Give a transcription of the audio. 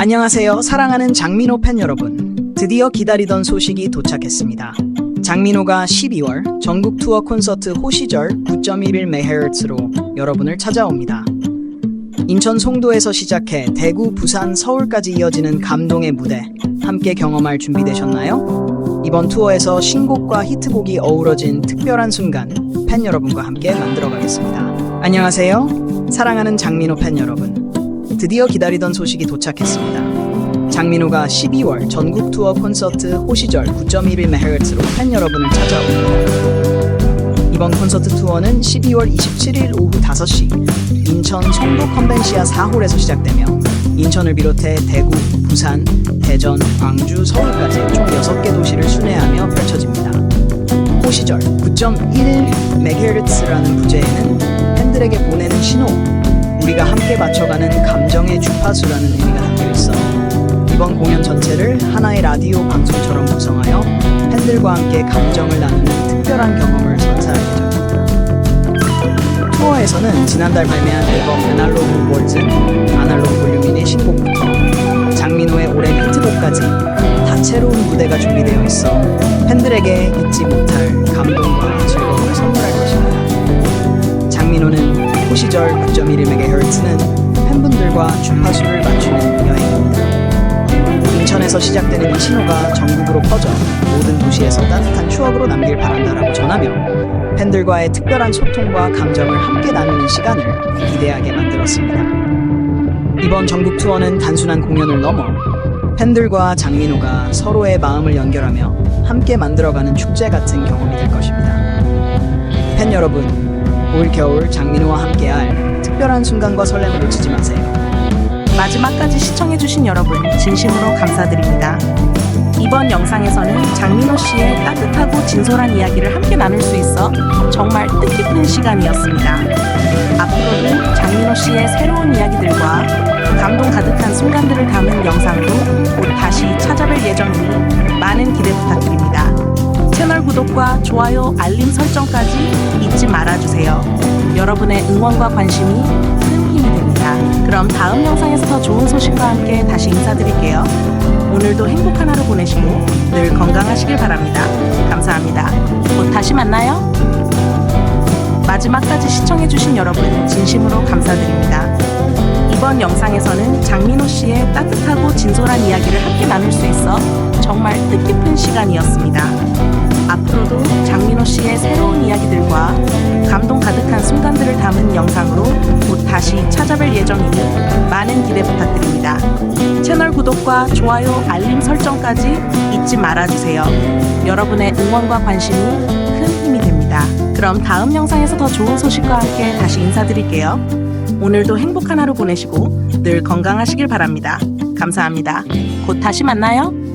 안녕하세요. 사랑하는 장민호 팬 여러분. 드디어 기다리던 소식이 도착했습니다. 장민호가 12월 전국 투어 콘서트 호시절 9.11MHz로 여러분을 찾아옵니다. 인천 송도에서 시작해 대구, 부산, 서울까지 이어지는 감동의 무대 함께 경험할 준비되셨나요? 이번 투어에서 신곡과 히트곡이 어우러진 특별한 순간 팬 여러분과 함께 만들어 가겠습니다. 안녕하세요. 사랑하는 장민호 팬 여러분. 드디어 기다리던 소식이 도착했습니다. 장민호가 12월 전국 투어 콘서트 호시절 9.11MHz로 팬 여러분을 찾아옵니다. 이번 콘서트 투어는 12월 27일 오후 5시 인천 송도 컨벤시아 4홀에서 시작되며 인천을 비롯해 대구, 부산, 대전, 광주, 서울까지 총 6개 도시를 순회하며 펼쳐집니다. 호시절 9.1MHz라는 부제에는 팬들에게 보내는 신호, 우리가 함께 맞춰가는 감정의 주파수라는 의미가 담겨 있어 이번 공연 전체를 하나의 라디오 방송처럼 구성하여 팬들과 함께 감정을 나누는 특별한 경험을 선사할 예정입니다. 투어에서는 지난달 발매한 앨범 아날로그 월즈, 아날로그 볼륨인의 신곡부터 장민호의 올해 히트곡까지 다채로운 무대가 준비되어 있어 팬들에게 잊지 못할 장민호는 호시절 9.11MHz는 팬분들과 주파수를 맞추는 여행입니다. 인천에서 시작되는 이 신호가 전국으로 퍼져 모든 도시에서 따뜻한 추억으로 남길 바란다라고 전하며 팬들과의 특별한 소통과 감정을 함께 나누는 시간을 기대하게 만들었습니다. 이번 전국 투어는 단순한 공연을 넘어 팬들과 장민호가 서로의 마음을 연결하며 함께 만들어가는 축제 같은 경험이 될 것입니다. 팬 여러분, 올 겨울 장민호와 함께할 특별한 순간과 설렘을 놓치지 마세요. 마지막까지 시청해주신 여러분 진심으로 감사드립니다. 이번 영상에서는 장민호 씨의 따뜻하고 진솔한 이야기를 함께 나눌 수 있어 정말 뜻깊은 시간이었습니다. 앞으로도 장민호 씨의 새로운 이야기들과 감동 가득한 순간들을 담은 영상으로 곧 다시 찾아뵐 예정이니 많은 기대 부탁드립니다. 채널 구독과 좋아요, 알림 설정까지 잊지 말아주세요. 여러분의 응원과 관심이 큰 힘이 됩니다. 그럼 다음 영상에서 더 좋은 소식과 함께 다시 인사드릴게요. 오늘도 행복한 하루 보내시고 늘 건강하시길 바랍니다. 감사합니다. 곧 다시 만나요. 마지막까지 시청해주신 여러분 진심으로 감사드립니다. 이번 영상에서는 장민호 씨의 따뜻하고 진솔한 이야기를 함께 나눌 수 있어 정말 뜻깊은 시간이었습니다. 앞으로도 장민호 씨의 새로운 이야기들과 감동 가득한 순간들을 담은 영상으로 곧 다시 찾아뵐 예정이니 많은 기대 부탁드립니다. 채널 구독과 좋아요, 알림 설정까지 잊지 말아주세요. 여러분의 응원과 관심이 큰 힘이 됩니다. 그럼 다음 영상에서 더 좋은 소식과 함께 다시 인사드릴게요. 오늘도 행복한 하루 보내시고 늘 건강하시길 바랍니다. 감사합니다. 곧 다시 만나요.